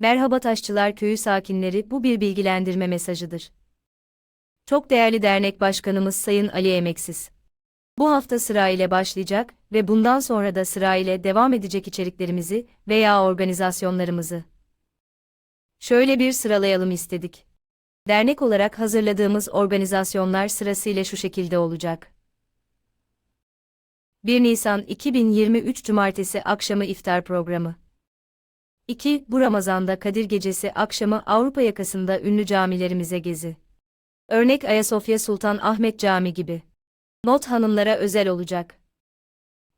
Merhaba Taşçılar Köyü sakinleri bu bir bilgilendirme mesajıdır. Çok değerli dernek başkanımız Sayın Ali Emeksiz. Bu hafta sıra ile başlayacak ve bundan sonra da sıra ile devam edecek içeriklerimizi veya organizasyonlarımızı. Şöyle bir sıralayalım istedik. Dernek olarak hazırladığımız organizasyonlar sırasıyla şu şekilde olacak. 1 Nisan 2023 Cumartesi akşamı iftar programı. 2. Bu Ramazan'da Kadir Gecesi akşamı Avrupa yakasında ünlü camilerimize gezi. Örnek Ayasofya Sultan Ahmet Camii gibi. Not hanımlara özel olacak.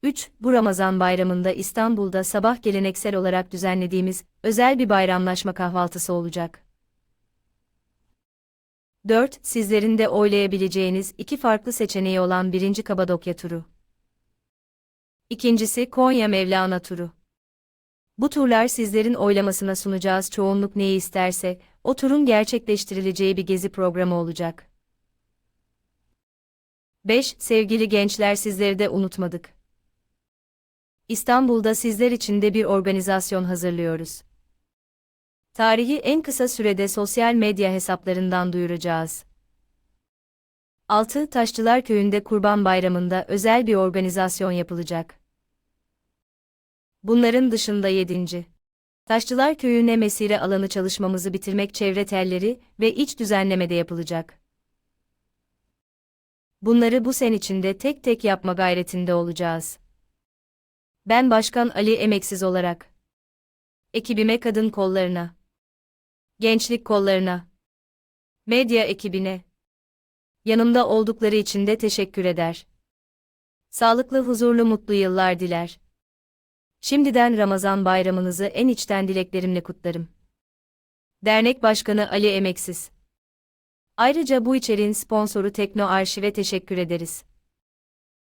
3. Bu Ramazan bayramında İstanbul'da sabah geleneksel olarak düzenlediğimiz özel bir bayramlaşma kahvaltısı olacak. 4. Sizlerin de oylayabileceğiniz iki farklı seçeneği olan birinci Kabadokya turu. İkincisi Konya Mevlana turu. Bu turlar sizlerin oylamasına sunacağız çoğunluk neyi isterse, o turun gerçekleştirileceği bir gezi programı olacak. 5. Sevgili gençler sizleri de unutmadık. İstanbul'da sizler için de bir organizasyon hazırlıyoruz. Tarihi en kısa sürede sosyal medya hesaplarından duyuracağız. 6. Taşçılar Köyü'nde Kurban Bayramı'nda özel bir organizasyon yapılacak. Bunların dışında 7. Taşçılar Köyü'ne mesire alanı çalışmamızı bitirmek çevre telleri ve iç düzenlemede yapılacak. Bunları bu sen içinde tek tek yapma gayretinde olacağız. Ben Başkan Ali Emeksiz olarak ekibime kadın kollarına, gençlik kollarına, medya ekibine, yanımda oldukları için de teşekkür eder. Sağlıklı, huzurlu, mutlu yıllar diler. Şimdiden Ramazan bayramınızı en içten dileklerimle kutlarım. Dernek Başkanı Ali Emeksiz. Ayrıca bu içeriğin sponsoru Tekno Arşiv'e teşekkür ederiz.